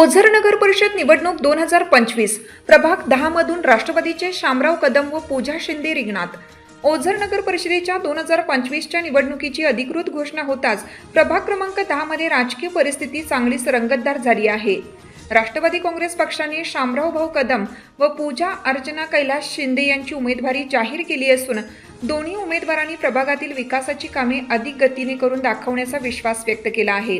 ओझर नगर परिषद निवडणूक दोन हजार पंचवीस प्रभाग दहामधून राष्ट्रवादीचे शामराव कदम व पूजा शिंदे रिंगणात. ओझर नगर परिषदेच्या दोन हजार पंचवीसच्या निवडणुकीची अधिकृत घोषणा होताच प्रभाग क्रमांक दहामध्ये राजकीय परिस्थिती चांगलीच रंगतदार झाली आहे. राष्ट्रवादी काँग्रेस पक्षाने शामराव भाऊ कदम व पूजा अर्चना कैलास शिंदे यांची उमेदवारी जाहीर केली असून दोन्ही उमेदवारांनी प्रभागातील विकासाची कामे अधिक गतीने करून दाखवण्याचा विश्वास व्यक्त केला आहे.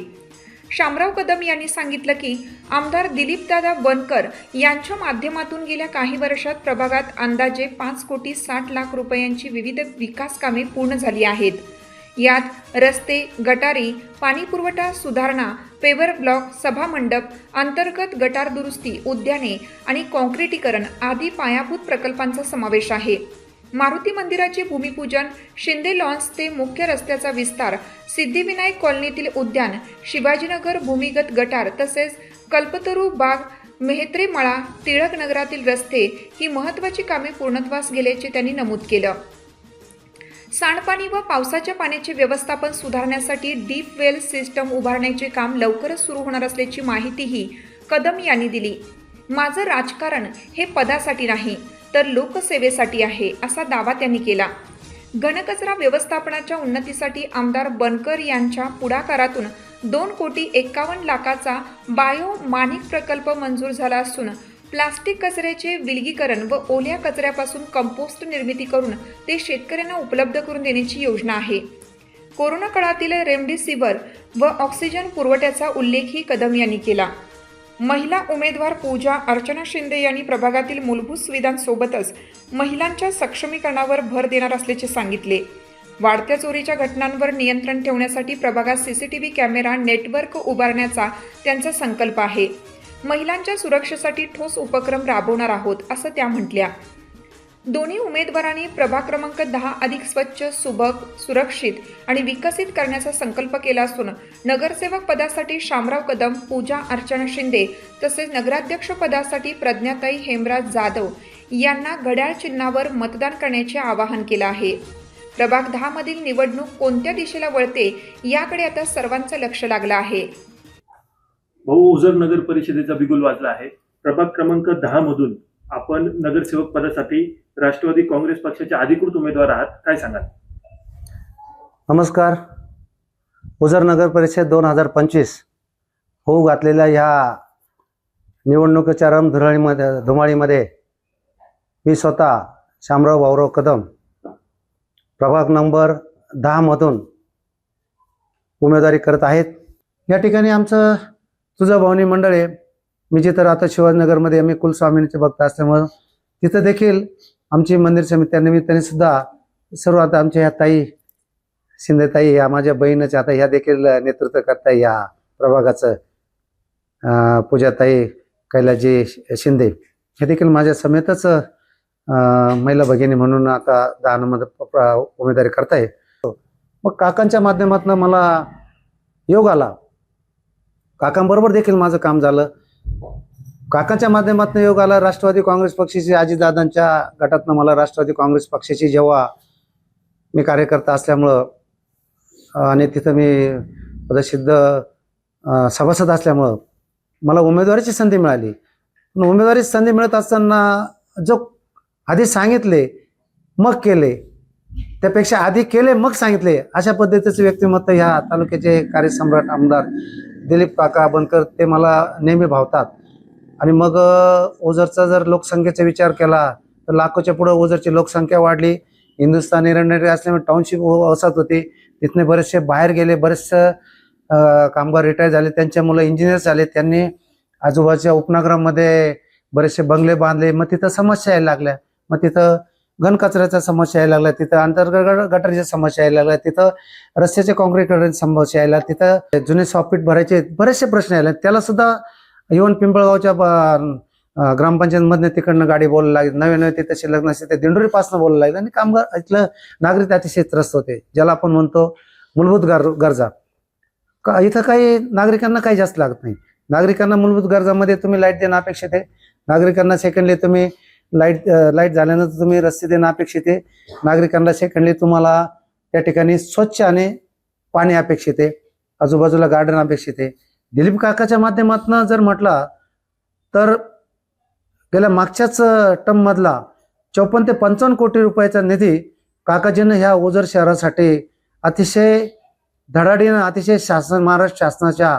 शामराव कदम यांनी सांगितलं की आमदार दिलीपदादा बनकर यांच्या माध्यमातून गेल्या काही वर्षात प्रभागात अंदाजे पाच कोटी साठ लाख रुपयांची विविध विकास कामे पूर्ण झाली आहेत. यात रस्ते गटारी पाणीपुरवठा सुधारणा पेवर ब्लॉक सभामंडप अंतर्गत गटार दुरुस्ती उद्याने आणि कॉन्क्रिटीकरण आदी पायाभूत प्रकल्पांचा समावेश आहे. मारुती मंदिराचे भूमिपूजन शिंदे लॉन्स ते मुख्य रस्त्याचा विस्तार सिद्धिविनायक कॉलनीतील उद्यान शिवाजीनगर भूमिगत गटार तसेच कल्पतरू बाग मेहत्रे मळा टिळक नगरातील रस्ते ही महत्त्वाची कामे पूर्णत्वास गेल्याचे त्यांनी नमूद केलं. सांडपाणी व पावसाच्या पाण्याचे व्यवस्थापन सुधारण्यासाठी डीप वेल सिस्टम उभारण्याचे काम लवकरच सुरू होणार असल्याची माहितीही कदम यांनी दिली. माझं राजकारण हे पदासाठी नाही तर लोकसेवेसाठी आहे असा दावा त्यांनी केला. घनकचरा व्यवस्थापनाच्या उन्नतीसाठी आमदार बनकर यांच्या पुढाकारातून दोन कोटी एक्कावन्न लाखाचा बायो मानिक प्रकल्प मंजूर झाला असून प्लास्टिक कचऱ्याचे विलगीकरण व ओल्या कचऱ्यापासून कंपोस्ट निर्मिती करून ते शेतकऱ्यांना उपलब्ध करून देण्याची योजना आहे. कोरोना काळातील रेमडेसिवीर व ऑक्सिजन पुरवठ्याचा उल्लेखही कदम यांनी केला. महिला उमेदवार पूजा अर्चना शिंदे यांनी प्रभागातील मूलभूत सुविधांसोबतच महिलांच्या सक्षमीकरणावर भर देणार असल्याचे सांगितले. वाढत्या चोरीच्या घटनांवर नियंत्रण ठेवण्यासाठी प्रभागात सीसीटीव्ही कॅमेरा नेटवर्क उभारण्याचा त्यांचा संकल्प आहे. महिलांच्या सुरक्षेसाठी ठोस उपक्रम राबवणार आहोत असं त्या म्हटल्या. दोन्ही उमेदवारांनी प्रभाग क्रमांक दहा अधिक स्वच्छ सुबक सुरक्षित आणि विकसित करण्याचा संकल्प केला असून नगरसेवक पदासाठी शामराव कदम पूजा अर्चना शिंदे तसेच नगराध्यक्ष पदासाठी प्रज्ञाताई हेमराज जाधव यांना घड्याळ चिन्हावर मतदान करण्याचे आवाहन केलं आहे. प्रभाग दहा मधील निवडणूक कोणत्या दिशेला वळते याकडे आता सर्वांचं लक्ष लागलं आहे. भाऊ ओझर नगर परिषदेचा बिगुल वाजला आहे. प्रभाग क्रमांक दहा मधून आपण नगरसेवक पदासाठी राष्ट्रवादी काँग्रेस पक्षाचे अधिकृत उमेदवार आहात. काय सांगाल? नमस्कार. उजर नगर परिषद दोन हजार पंचवीस होऊ घातलेल्या ह्या निवडणुकीच्या रमधुराळीमध्ये धुमाळीमध्ये मी स्वतः शामराव भाऊराव कदम प्रभाग नंबर दहामधून उमेदवारी करत आहेत. या ठिकाणी आमचं तुळजाभवानी मंडळ आहे. मी जिथं राहतो शिवाजीनगरमध्ये आम्ही कुलस्वामींचे भक्त असल्यामुळं तिथं देखील आमची मंदिर समित्या निमित्ताने सुद्धा सर्व आता आमच्या ह्या ताई शिंदेताई या माझ्या बहिणीच्या आता ह्या देखील नेतृत्व करताय या प्रभागाचं पूजाताई कैलाजी शिंदे. हे देखील माझ्या समेतच महिला भगिनी म्हणून आता दहा उमेदवारी करताय. मग काकांच्या माध्यमातून मला योग आला. काकांबरोबर देखील माझं काम झालं. काकांच्या माध्यमातून योग आला राष्ट्रवादी काँग्रेस पक्षाची आजीदादांच्या गटातनं मला राष्ट्रवादी काँग्रेस पक्षाची जेव्हा मी कार्यकर्ता असल्यामुळं आणि तिथं मी प्रसिद्ध सभासद असल्यामुळं मला उमेदवारीची संधी मिळाली. पण उमेदवारीची संधी मिळत असताना जो आधी सांगितले मग केले त्यापेक्षा आधी केले मग सांगितले अशा पद्धतीचे व्यक्तिमत्व ह्या तालुक्याचे कार्यसम्राट आमदार दिलीप काका बनकर ते मला नेहमी भावतात. आणि मग ओझरचा जर लोकसंख्येचा विचार केला तर लाखोच्या पुढं ओझरची लोकसंख्या वाढली. हिंदुस्थानी रणनगरी असल्यामुळे टाउनशिप वसत होती. तिथने बरेचसे बाहेर गेले बरेचसे कामगार रिटायर झाले. त्यांच्या मुलं इंजिनियर झाले. त्यांनी आजूबाजूच्या उपनगरामध्ये बरेचसे बंगले बांधले. मग तिथं समस्या यायला लागल्या. मग तिथं घनकचऱ्याच्या समस्या यायला लागल्या तिथं अंतर्गत गटारीच्या समस्या यायला लागल्या तिथं रस्त्याच्या कॉन्क्रीट समस्या यायला तिथं जुने सॉफ्टपीट भरायचे बरेचसे प्रश्न यायला त्याला सुद्धा येऊन पिंपळगावच्या ग्रामपंचायतमधनं तिकडनं गाडी बोलायला लागली नवे नवे ते तसे लग्न असते ते दिंडोरीपासून बोलायला लागले आणि कामगार इथलं नागरिक अतिशय त्रस्त होते ज्याला आपण म्हणतो मूलभूत गर गरजा. का इथं काही नागरिकांना काही जास्त लागत नाही. नागरिकांना मूलभूत गरजामध्ये तुम्ही लाइट देणं अपेक्षित आहे. नागरिकांना सेकंडली तुम्ही लाइट लाइट झाल्यानंतर तुम्ही रस्ते देणं अपेक्षित आहे. नागरिकांना सेकंडली तुम्हाला त्या ठिकाणी स्वच्छ आणि पाणी अपेक्षित आहे. आजूबाजूला गार्डन अपेक्षित आहे. दिलीप काकाच्या माध्यमातून जर म्हटलं तर गेल्या मागच्याच टर्ममधला चौपन्न ते पंचावन्न कोटी रुपयाचा निधी काकाजीनं ह्या ओझर शहरासाठी अतिशय धडाडीनं अतिशय शासन महाराष्ट्र शासनाच्या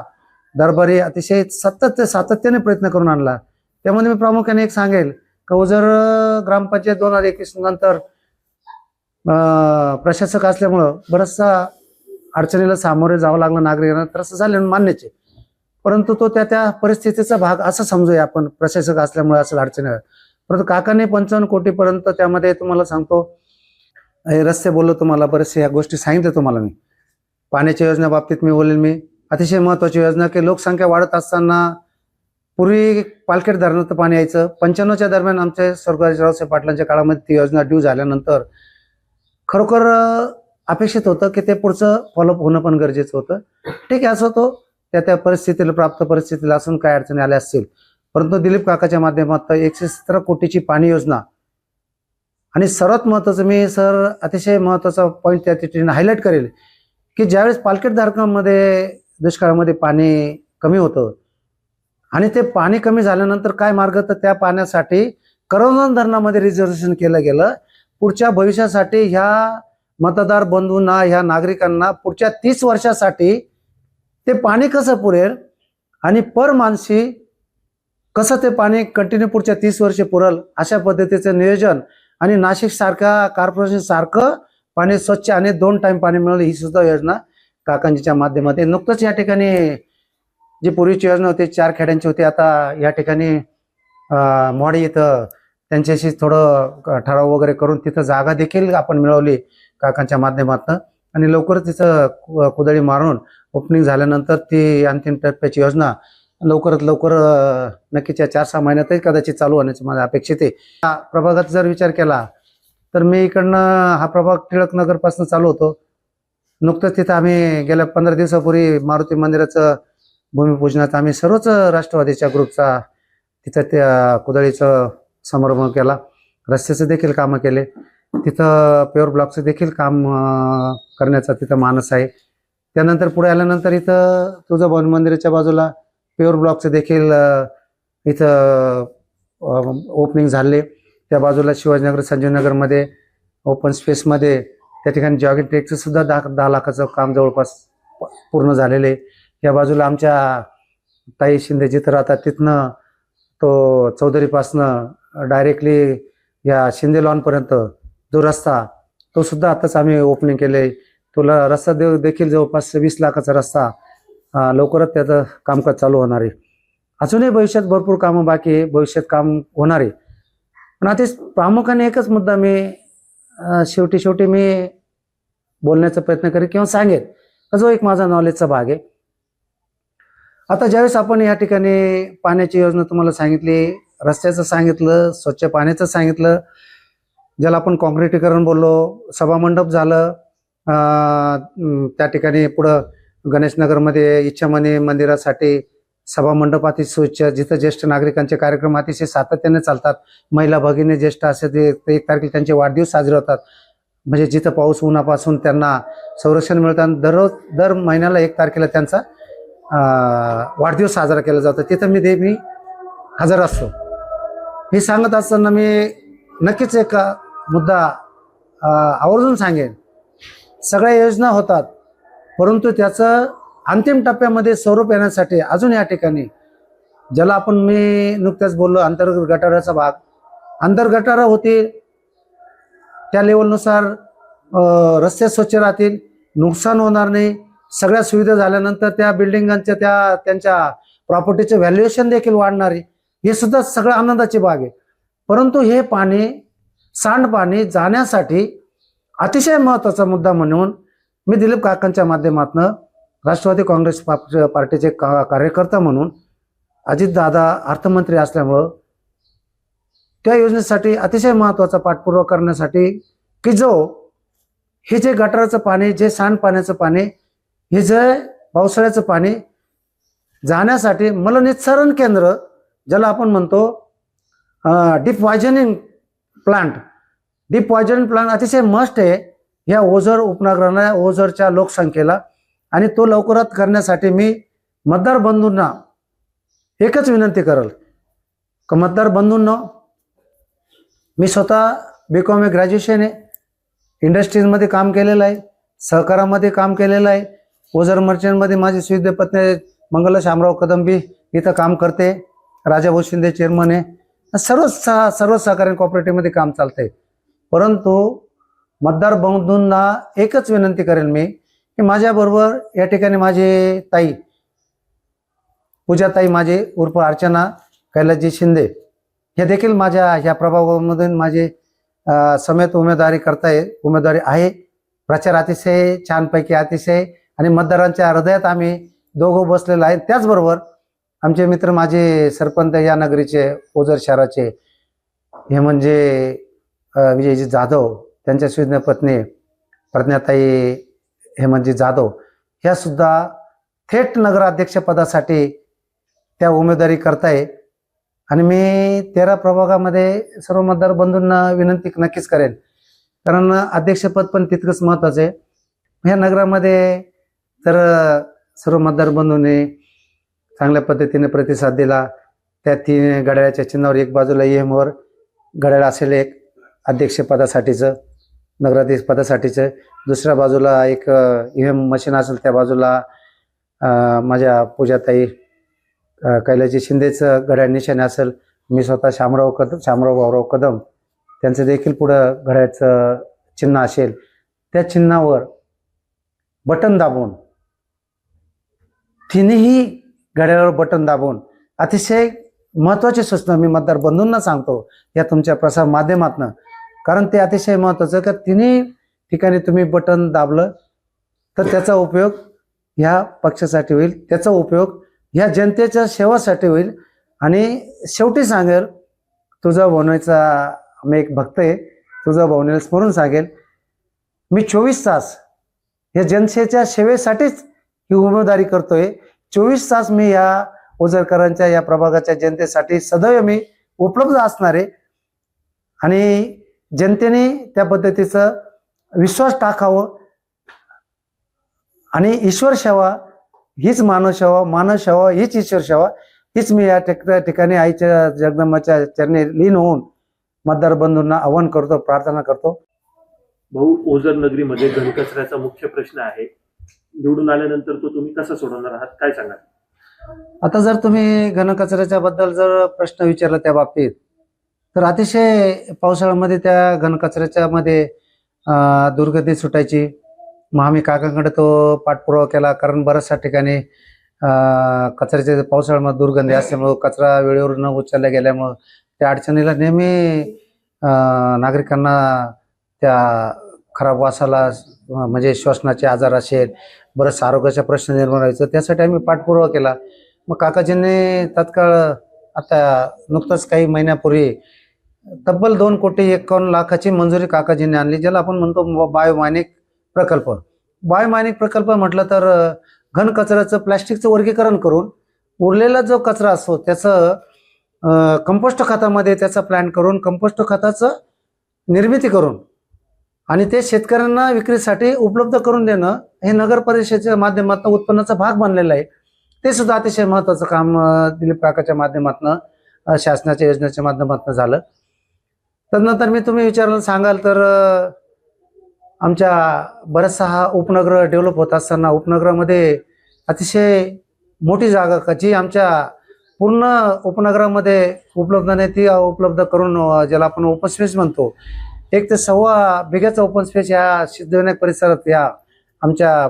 दरबारी अतिशय सतत सातत्याने प्रयत्न करून आणला. त्यामध्ये मी प्रामुख्याने एक सांगेल कवजर ग्रामपंचायत दोन हजार एकवीस नंतर प्रशासक असल्यामुळं बरचसा अडचणीला सामोरे जावं लागलं नागरिकांना. तर असं झालं मान्यच. परंतु तो त्या त्या परिस्थितीचा भाग असं समजूया आपण प्रशासक असल्यामुळे असं अडचणी परंतु काकाने पंचावन्न कोटीपर्यंत त्यामध्ये तुम्हाला सांगतो हे रस्ते बोललो तुम्हाला बरेचसे या गोष्टी सांगितल्या तुम्हाला मी. पाण्याच्या योजना बाबतीत मी बोलेल मी. अतिशय महत्वाची योजना की लोकसंख्या वाढत असताना पूर्वी पालखेड धरणाचं पाणी यायचं. पंच्याण्णवच्या दरम्यान आमच्या स्वर्गराज रावसाहेब पाटलांच्या काळामध्ये ती योजना ड्यू झाल्यानंतर खरोखर अपेक्षित होतं की ते पुढचं फॉलोअप होणं पण गरजेचं होतं. ठीक आहे असं तो त्या त्या परिस्थितीला प्राप्त परिस्थितीला असून काय अडचणी आल्या असतील. परंतु दिलीप काकाच्या माध्यमातून एकशे सतरा कोटीची पाणी योजना आणि सर्वात महत्वाचं मी सर अतिशय महत्त्वाचा पॉईंट त्या ठिकाणी हायलाईट करेल की ज्यावेळेस पालखेड धारकांमध्ये दुष्काळामध्ये पाणी कमी होतं आणि ते पाणी कमी झाल्यानंतर काय मार्ग? तर त्या पाण्यासाठी करोना धरणामध्ये रिझर्वेशन केलं गेलं. पुढच्या भविष्यासाठी ह्या मतदार बंधूंना ह्या नागरिकांना पुढच्या तीस वर्षासाठी ते पाणी कसं पुरेल आणि पर मानसी कसं ते पाणी कंटिन्यू पुढच्या तीस वर्षे पुरल अशा पद्धतीचं नियोजन आणि नाशिक सारख्या कॉर्पोरेशन सारखं पाणी स्वच्छ आणि दोन टाइम पाणी मिळेल ही सुद्धा योजना काकांजीच्या माध्यमातून. नुकतंच या ठिकाणी जी पूर्वीची योजना होती चार खेड्यांची होती आता या ठिकाणी मोडी इथं त्यांच्याशी थोडं ठराव वगैरे करून तिथं जागा देखील आपण मिळवली काकांच्या माध्यमातून. आणि लवकरच तिथं कु- कुदळी मारून ओपनिंग झाल्यानंतर ती अंतिम टप्प्याची योजना लवकरात लवकर नक्कीच या चार सहा महिन्यातही कदाचित चालू होण्याची माझ्या अपेक्षित आहे. हा प्रभागात जर विचार केला तर मी इकडनं हा प्रभाग टिळक नगरपासून चालू होतो. नुकतंच तिथं आम्ही गेल्या पंधरा दिवसापूर्वी मारुती मंदिराचं भूमिपूजनात आम्ही सर्वच राष्ट्रवादीच्या ग्रुपचा तिथं त्या कुदळीचं समारंभ केला. रस्त्याचं देखील कामं केले. तिथं प्युअर ब्लॉकचं देखील काम करण्याचा तिथं मानस आहे. त्यानंतर पुढे आल्यानंतर इथं तुळजाभवानी मंदिराच्या बाजूला प्युअर ब्लॉकचं देखील इथं ओपनिंग झाले. त्या बाजूला शिवाजीनगर संजीवनगरमध्ये ओपन स्पेसमध्ये त्या ठिकाणी जॉगिंग ट्रेकचं सुद्धा दहा दहा लाखाचं काम जवळपास पूर्ण झालेलं आहे. या बाजूला आमच्या ताई शिंदे जिथं राहतात तिथनं तो चौधरीपासनं डायरेक्टली या शिंदे लॉनपर्यंत जो रस्ता तो सुद्धा आताच आम्ही ओपनिंग केले तुला रस्ता दे देखील जवळपास वीस लाखाचा रस्ता लवकरच त्याचं कामकाज चालू होणार आहे. अजूनही भविष्यात भरपूर कामं बाकी आहे भविष्यात काम होणार आहे. पण आता प्रामुख्याने एकच मुद्दा मी शेवटी शेवटी मी बोलण्याचा प्रयत्न करेन किंवा सांगेन. जो एक माझा नॉलेजचा भाग आहे. आता ज्यावेळेस आपण या ठिकाणी पाण्याची योजना तुम्हाला सांगितली रस्त्याचं सांगितलं स्वच्छ पाण्याचं सांगितलं ज्याला आपण कॉन्क्रिटीकरण बोललो सभामंडप झालं त्या ठिकाणी पुढं गणेशनगरमध्ये इच्छामणी मंदिरासाठी सभामंडप अतिशय स्वच्छ जिथं ज्येष्ठ नागरिकांचे कार्यक्रम अतिशय सातत्याने चालतात. महिला भगिनी ज्येष्ठ असे ते एक तारखेला त्यांचे वाढदिवस साजरे होतात. म्हणजे जिथं पाऊस उन्हापासून त्यांना संरक्षण मिळतं आणि दररोज दर महिन्याला एक तारखेला त्यांचा वाढदिवस साजरा केला जातो. तिथं मी नेहमी हजर असतो. हे सांगत असताना मी नक्कीच एक मुद्दा आवर्जून सांगेन. सगळ्या योजना होतात परंतु त्याचं अंतिम टप्प्यामध्ये स्वरूप येण्यासाठी अजून या ठिकाणी ज्याला आपण मी नुकत्याच बोललो अंतर्गत गटाराचा भाग. अंतर्गटारं होतील त्या लेवलनुसार रस्ते स्वच्छ राहतील नुकसान होणार नाही. सगळ्या सुविधा झाल्यानंतर त्या बिल्डिंगांच्या त्या त्यांच्या प्रॉपर्टीचं व्हॅल्युएशन देखील वाढणार आहे. हे सुद्धा सगळं आनंदाची बाग आहे. परंतु हे पाणी सांडपाणी जाण्यासाठी अतिशय महत्त्वाचा मुद्दा म्हणून मी दिलीप काकांच्या माध्यमातून राष्ट्रवादी काँग्रेस पार्टीचे का कार्यकर्ता म्हणून अजितदादा अर्थमंत्री असल्यामुळं त्या योजनेसाठी अतिशय महत्त्वाचा पाठपुरावा करण्यासाठी की जो हे जे गटाराचं पाणी जे सांडपाण्याचं पाणी हे जे पावसाळ्याचं पाणी जाण्यासाठी मलनिस्सरण केंद्र ज्याला आपण म्हणतो डीप वायझनिंग प्लांट डीप वॉयजनिंग प्लांट अतिशय मस्ट आहे या ओझर उपनगरांना ओझरच्या लोकसंख्येला. आणि तो लवकरात करण्यासाठी मी मतदार बंधूंना एकच विनंती करल. का मतदार बंधूंना मी स्वतः बी कॉम ए ग्रॅज्युएशन आहे. इंडस्ट्रीजमध्ये काम केलेलं आहे. सहकारामध्ये काम केलेलं आहे. ओझर मर्चंटमध्ये माझी सुविध पत्नी मंगला शामराव कदंबी इथं काम करते राजाभाऊ शिंदे चेअरमन आहे. सर्व सह सर्व सहकारी कॉपरेटिव्हमध्ये काम चालतंय. परंतु मतदार बंधूंना एकच विनंती करेल मी की माझ्याबरोबर या ठिकाणी माझे ताई पूजाताई माझे उर्फ अर्चना कैलासजी शिंदे हे देखील माझ्या ह्या प्रभावामधून माझे समेत उमेदवारी करताय उमेदवारी आहे. प्रचार अतिशय छानपैकी अतिशय आणि मतदारांच्या हृदयात आम्ही दोघं बसलेलो आहे. त्याचबरोबर आमचे मित्र माझे सरपंच या नगरीचे ओझर शहराचे हे म्हणजे विजयजी जाधव त्यांच्या सुज्ञ पत्नी प्रज्ञाताई हेमंतजी जाधव ह्या सुद्धा थेट नगराध्यक्षपदासाठी त्या उमेदवारी करताय. आणि मी तेरा प्रभागामध्ये सर्व मतदार बंधूंना विनंती नक्कीच करेन. कारण अध्यक्षपद पण तितकंच महत्वाचं आहे. ह्या नगरामध्ये तर सर्व मतदार बंधूंनी चांगल्या पद्धतीने प्रतिसाद दिला. त्या तीन घड्याळ्याच्या चिन्हावर एक बाजूला ई एमवर घड्याळ असेल एक अध्यक्षपदासाठीचं नगराध्यक्ष पदासाठीचं. दुसऱ्या बाजूला एक एम मशीन असेल त्या बाजूला माझ्या पूजाताई कैलाजी शिंदेचं घड्याळ निशाणे असेल. मी स्वतः शामराव कदम शामराव भाऊराव कदम त्यांचं देखील पुढं घड्याळचं चिन्ह असेल. त्या चिन्हावर बटन दाबून तिन्ही घड्याळावर बटन दाबून अतिशय महत्त्वाची सूचना मी मतदार बंधूंना सांगतो या तुमच्या प्रसार माध्यमातनं. कारण ते अतिशय महत्त्वाचं का तिन्ही ठिकाणी तुम्ही बटन दाबलं तर त्याचा उपयोग ह्या पक्षासाठी होईल त्याचा उपयोग ह्या जनतेच्या सेवासाठी होईल. आणि शेवटी सांगेल तुझा भावनेचा मी एक भक्त आहे तुझा भावनेला स्मरून सांगेल मी चोवीस तास या जनतेच्या सेवेसाठीच ही उमेदवारी करतोय. चोवीस तास मी या ओझरकरांच्या या प्रभागाच्या जनतेसाठी सदैव मी उपलब्ध असणार आहे. आणि जनतेने त्या पद्धतीचं विश्वास टाकावं. आणि ईश्वर सेवा हीच मानव सेवा मानव सेवा हीच ईश्वर सेवा. हीच मी या ठिकाणी आईच्या जगदंबाच्या चरणी लीन होऊन मतदार बंधूंना आवाहन करतो प्रार्थना करतो. भाऊ ओझर नगरीमध्ये घनकचऱ्याचा मुख्य प्रश्न आहे. निवडून आल्यानंतर तो तुम्ही कसा सोडवणार आहात? काय सांगाल? आता जर तुम्ही घनकचऱ्याच्या बद्दल जर प्रश्न विचारला त्या बाबतीत तर अतिशय पावसाळ्यामध्ये त्या घनकचऱ्याच्या मध्ये दुर्गती सुटायची. मग आम्ही काकांकडे तो पाठपुरावा केला कारण बऱ्याचशा ठिकाणी कचऱ्याचे पावसाळ्यामध्ये दुर्गंधी असल्यामुळं कचरा वेळेवर न उचलला गेल्यामुळं त्या अडचणीला नेहमी नागरिकांना त्या खराब वासाला म्हणजे श्वसनाचे आजार असेल बरंच आरोग्याचा प्रश्न निर्माण व्हायचा. त्यासाठी आम्ही पाठपुरावा केला. मग काकाजींनी तत्काळ आता नुकतंच काही महिन्यापूर्वी तब्बल दोन कोटी एकावन्न लाखाची मंजुरी काकाजींनी आणली ज्याला आपण म्हणतो बायोमायनिक प्रकल्प. बायोमायनिक प्रकल्प म्हटलं तर घनकचऱ्याचं घन कचऱ्याचं प्लॅस्टिकचं वर्गीकरण करून उरलेला जो कचरा असतो त्याचं कंपोस्ट खतामध्ये त्याचा प्लॅन करून कंपोस्ट खताचं निर्मिती करून आणि ते शेतकऱ्यांना विक्रीसाठी उपलब्ध करून देणं हे नगर परिषदेच्या माध्यमातून उत्पन्नाचा भाग बनलेला आहे. ते सुद्धा अतिशय महत्त्वाचं काम दिलीप काकाच्या माध्यमातून शासनाच्या योजनेच्या माध्यमातून झालं. तदनंतर मी तुम्ही विचारलं सांगाल तर आमच्या बराचसा हा उपनगर डेव्हलप होत असताना उपनगरामध्ये अतिशय मोठी जागा का जी आमच्या पूर्ण उपनगरामध्ये उपलब्ध नाही ती उपलब्ध करून ज्याला आपण ओपन स्पेस म्हणतो एक ते सव्वा बिघ्याचा ओपन स्पेस या सिद्धविनायक परिसरात या आमच्या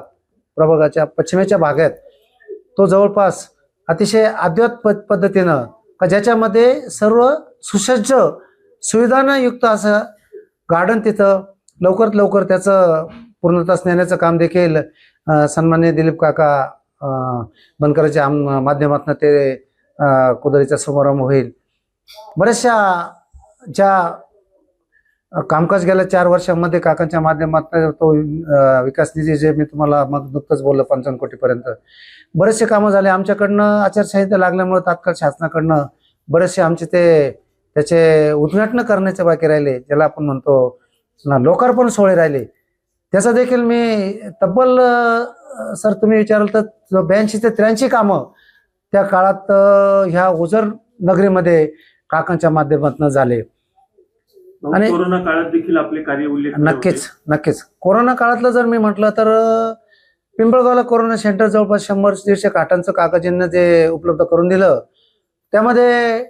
प्रभागाच्या पश्चिमेच्या भागात तो जवळपास अतिशय अद्वैत प पद्धतीनं का ज्याच्यामध्ये सर्व सुसज्ज सुविधांना युक्त असं गार्डन तिथं लवकरात लवकर त्याचं पूर्णतास नेण्याचं काम देखील सन्मान्य दिलीप काका बनकराच्या आम- माध्यमातून ते कुदरीचा समारंभ होईल. बऱ्याचशा ज्या कामकाज गेल्या चार वर्षांमध्ये काकांच्या माध्यमातून तो विकास निधी जे मी तुम्हाला मग नुकतंच बोललो पंचावन्न कोटीपर्यंत. बरेचसे कामं झाले. आमच्याकडनं आचारसंहिता लागल्यामुळे तात्काळ शासनाकडनं बरेचसे आमचे ते त्याचे उद्घाटन करण्याचे बाकी राहिले ज्याला आपण म्हणतो ना लोकार्पण सोहळे राहिले. त्याचा देखील मी तब्बल सर तुम्ही विचाराल तर ब्याऐंशी ते त्र्याऐंशी कामं त्या काळात ह्या ओझर नगरीमध्ये काकांच्या माध्यमातून झाले. आणि- कोरोना काळात देखील आपले कार्य उल्लेख नक्कीच नक्कीच. कोरोना काळातलं जर मी म्हटलं तर पिंपळगावला कोरोना सेंटर जवळपास शंभर दीडशे काटांचं काकाजींना जे उपलब्ध करून दिलं त्यामध्ये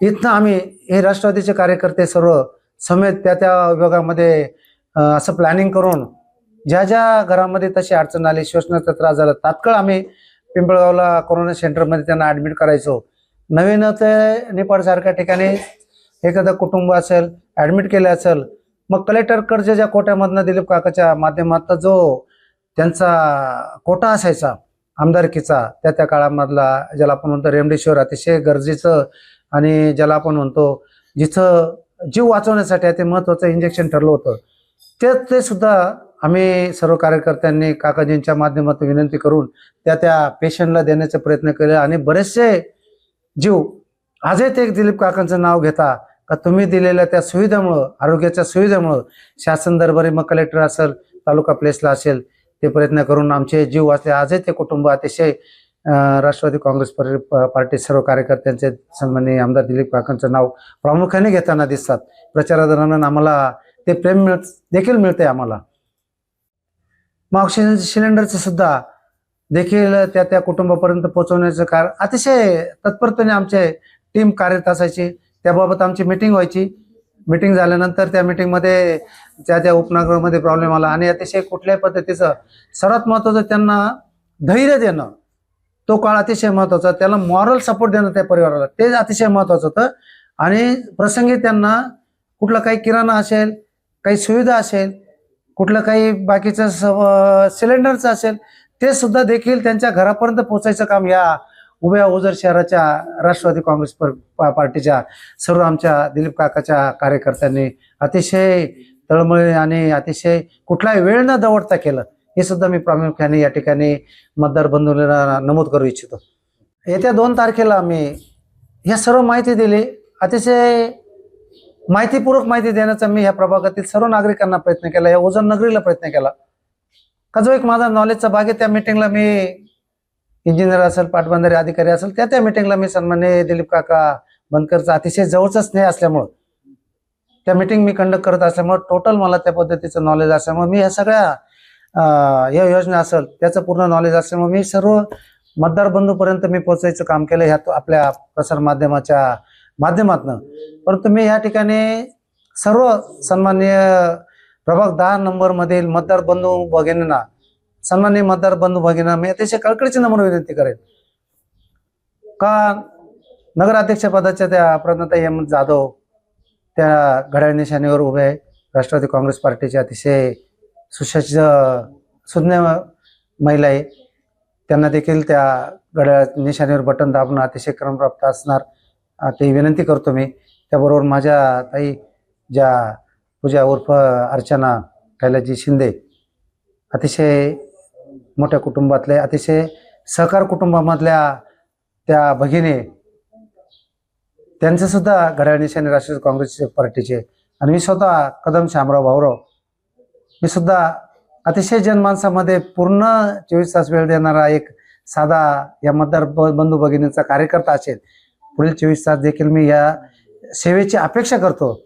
इथनं आम्ही हे राष्ट्रवादीचे कार्यकर्ते सर्व समेत त्या त्या विभागामध्ये असं प्लॅनिंग करून ज्या ज्या घरामध्ये तशी अडचण आली श्वसनाचा त्रास झाला तात्काळ आम्ही पिंपळगावला कोरोना सेंटरमध्ये त्यांना ऍडमिट करायचो. नवीन ते निपाडसारख्या ठिकाणी एखादं कुटुंब असेल ऍडमिट केले असेल मग कलेक्टरकडच्या ज्या कोट्यामधनं दिलीप काकाच्या माध्यमात जो त्यांचा कोटा असायचा आमदारकीचा त्या त्या काळामधला ज्याला आपण म्हणतो रेमडेश्वर अतिशय गरजेचं आणि ज्याला आपण म्हणतो जिथं जीव वाचवण्यासाठी ते महत्वाचं इंजेक्शन ठरलं होतं. ते ते सुद्धा आम्ही सर्व कार्यकर्त्यांनी काकाजींच्या माध्यमातून विनंती करून त्या त्या पेशंटला देण्याचा प्रयत्न केले आणि बरेचसे जीव आजही ते दिलीप काकांचं नाव घेता तुम्ही दिलेल्या त्या सुविधेमुळं आरोग्याच्या सुविधेमुळं शासन दरबारी मग कलेक्टर असेल तालुका प्लेसला असेल ते प्रयत्न करून आमचे जीव वाचले. आजही ते कुटुंब अतिशय राष्ट्रवादी काँग्रेस पार्टी सर्व कार्यकर्त्यांचे सन्माननीय आमदार दिलीप काकांचं नाव प्रामुख्याने घेताना दिसतात. प्रचारादरम्यान आम्हाला ते प्रेम मिळ देखील मिळते आम्हाला. मग ऑक्सिजन सिलेंडरचं सुद्धा देखील त्या त्या कुटुंबापर्यंत पोहोचवण्याचं कार्य अतिशय तत्परतेने आमचे टीम कार्यरत असायची. त्याबाबत आमची मिटिंग व्हायची. मिटिंग झाल्यानंतर त्या मिटिंगमध्ये त्या ज्या उपनगरामध्ये प्रॉब्लेम आला आणि अतिशय कुठल्याही पद्धतीचं सर्वात महत्त्वाचं त्यांना धैर्य देणं तो काळ अतिशय महत्त्वाचा त्याला मॉरल सपोर्ट देणं त्या परिवाराला ते अतिशय महत्त्वाचं होतं. आणि प्रसंगी त्यांना कुठलं काही किराणा असेल काही सुविधा असेल कुठलं काही बाकीचं स- सिलेंडरचं असेल ते सुद्धा देखील त्यांच्या घरापर्यंत पोहोचायचं काम या उभ्या ओझर शहराच्या राष्ट्रवादी काँग्रेस पार्टीच्या सर्व आमच्या दिलीप काकाच्या कार्यकर्त्यांनी अतिशय तळमळी आणि अतिशय कुठलाही वेळ न दवडता केलं. हे सुद्धा मी प्रामुख्याने या ठिकाणी मतदार बंधूंना नमूद करू इच्छितो. येत्या दोन तारखेला आम्ही ह्या सर्व माहिती दिली. अतिशय माहितीपूर्वक माहिती देण्याचा मी ह्या प्रभागातील सर्व नागरिकांना प्रयत्न केला. या ओझर नगरीला प्रयत्न केला. का जो एक माझा नॉलेजचा भाग आहे त्या मिटिंगला मी इंजिनियर असेल पाटबंधारे अधिकारी असेल त्या त्या मिटिंगला मी सन्मान्य दिलीप काका बनकरचा अतिशय जवळचा स्नेह असल्यामुळं त्या मिटिंग मी कंडक्ट करत असल्यामुळं टोटल मला त्या पद्धतीचं नॉलेज असल्यामुळे मी ह्या सगळ्या या योजना असेल त्याचं पूर्ण नॉलेज असल्यामुळे मी सर्व मतदार बंधूपर्यंत मी पोहोचायचं काम केलं ह्या आपल्या प्रसार माध्यमाच्या माध्यमातनं. परंतु मी या ठिकाणी सर्व सन्मान्य प्रभाग दहा नंबरमधील मतदार बंधू भगिनींना सन्माननीय मतदार बंधू भगिना मी अतिशय कळकळीची नम्र विनंती करेन. का नगराध्यक्ष पदाच्या त्या प्रणता एम जाधव त्या घड्याळ निशाणीवर उभे आहे. राष्ट्रवादी काँग्रेस पार्टीचे अतिशय सुसज्ज सुज्ञ महिला आहे. त्यांना देखील त्या घड्याळ निशाणीवर बटन दाबणं अतिशय क्रमप्राप्त असणार ते विनंती करतो मी. त्याबरोबर माझ्या ताई ज्या पूजा उर्फ अर्चना कैलाजी शिंदे अतिशय मोठ्या कुटुंबातले अतिशय सहकार कुटुंबामधल्या त्या भगिनी त्यांचे सुद्धा घड्याळ निशाणे राष्ट्रवादी काँग्रेस पार्टीचे. आणि मी स्वतः कदम श्यामराव भाऊराव मी सुद्धा अतिशय जनमानसामध्ये पूर्ण चोवीस तास वेळ देणारा एक साधा या मतदार ब- बंधू भगिनींचा कार्यकर्ता असेल. पुढील चोवीस तास देखील मी या सेवेची अपेक्षा करतो.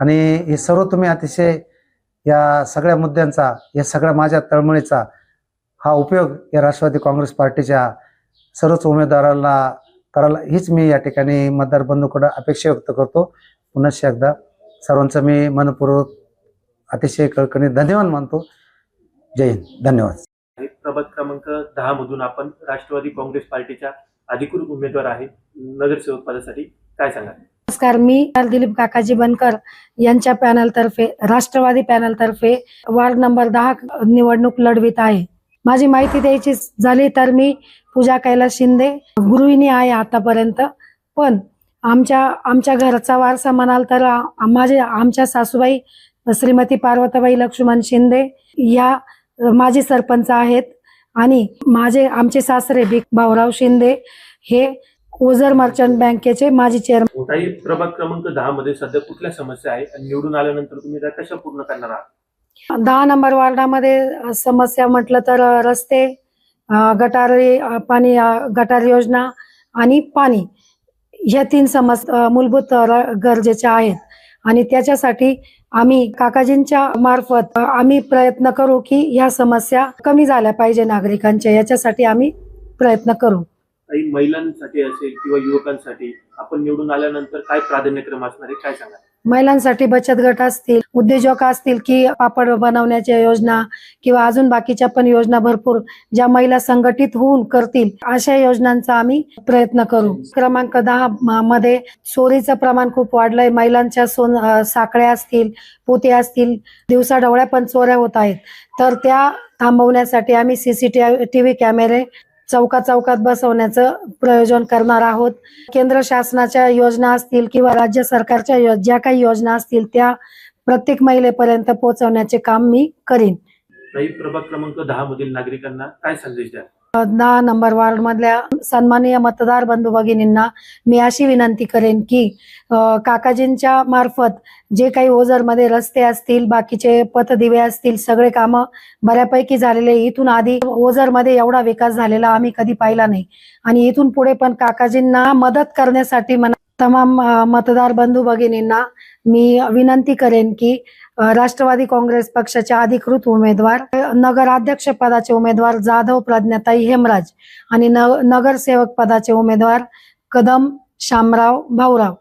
आणि हे सर्व तुम्ही अतिशय या सगळ्या मुद्द्यांचा या सगळ्या माझ्या तळमळीचा हा उपयोग या राष्ट्रवादी काँग्रेस पार्टीच्या सर्वच उमेदवारांना करायला हीच मी या ठिकाणी मतदार बंधूकडं अपेक्षा व्यक्त करतो. पुनश्च एकदा सर्वांचं मी मनपूर्वक अतिशय कळकणी धन्यवाद मानतो. जय हिंद. धन्यवाद. प्रभाग क्रमांक दहा मधून आपण राष्ट्रवादी काँग्रेस पार्टीच्या अधिकृत उमेदवार आहे नगरसेवक पदासाठी काय सांगाल? नमस्कार मी दिलीप काकाजी बनकर यांच्या पॅनलतर्फे राष्ट्रवादी पॅनलतर्फे वार्ड नंबर दहा निवडणूक लढवित आहे. माझी माहिती द्यायची झाली तर मी पूजा कैलास शिंदे गृहिणी आहे आतापर्यंत. पण आमच्या आमच्या घरचा वारसा म्हणाल तर माझे आमच्या सासूबाई श्रीमती पार्वताबाई लक्ष्मण शिंदे या माजी सरपंच आहेत. आणि माझे आमचे सासरे बी भाऊराव शिंदे हे ओझर मर्चंट बँकेचे माजी चेअरमन प्रभाग क्रमांक दहा मध्ये सध्या कुठल्या समस्या आहे आणि निवडून आल्यानंतर तुम्ही त्या कशा पूर्ण करणार आहात? दहा नंबर वार्डामध्ये समस्या म्हटलं तर रस्ते गटारी पाणी गटार योजना आणि पाणी या तीन समस्या मूलभूत गरजेच्या आहेत. आणि त्याच्यासाठी आम्ही काकाजींच्या मार्फत आम्ही प्रयत्न करू की ह्या समस्या कमी झाल्या पाहिजे नागरिकांच्या. याच्यासाठी आम्ही प्रयत्न करू. काही महिलांसाठी असेल किंवा युवकांसाठी आपण निवडून आल्यानंतर काय प्राधान्यक्रम असणार आहे? काय सांगा महिलांसाठी बचत गट असतील उद्योजक असतील की पापड बनवण्याच्या योजना किंवा अजून बाकीच्या पण योजना भरपूर ज्या महिला संघटित होऊन करतील अशा योजनांचा आम्ही प्रयत्न करू. क्रमांक दहा मध्ये चोरीचं प्रमाण खूप वाढलंय. महिलांच्या सोन साखळ्या असतील पोते असतील दिवसा डवळ्या पण चोऱ्या होत आहेत. तर त्या थांबवण्यासाठी आम्ही सीसीटीव्ही कॅमेरे चौका चौकात बसवण्याचं प्रयोजन करणार आहोत. केंद्र शासनाच्या योजना असतील किंवा राज्य सरकारच्या ज्या काही योजना असतील त्या प्रत्येक महिलेपर्यंत पोहोचवण्याचे काम मी करीन. काही प्रभाग क्रमांक दहा मधील नागरिकांना काय संदेश द्या दहा नंबर वार्ड मधल्या सन्माननीय मतदार बंधू भगिनींना मी अशी विनंती करेन की काकाजींच्या मार्फत जे काही ओझरमध्ये रस्ते असतील बाकीचे पथदिवे असतील सगळे कामं बऱ्यापैकी झालेले इथून आधी ओझरमध्ये एवढा विकास झालेला आम्ही कधी पाहिला नाही. आणि इथून पुढे पण काकाजींना मदत करण्यासाठी मला तमाम मतदार बंधू भगिनींना मी विनंती करेन की राष्ट्रवादी काँग्रेस पक्षाचे अधिकृत उमेदवार नगराध्यक्ष पदाचे उमेदवार जाधव प्रज्ञाताई हेमराज आणि न नगरसेवक पदाचे उमेदवार कदम शामराव भाऊराव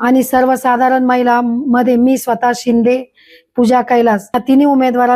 आणि सर्वसाधारण महिला मध्ये मी स्वतः शिंदे पूजा कैलास या तिन्ही उमेदवार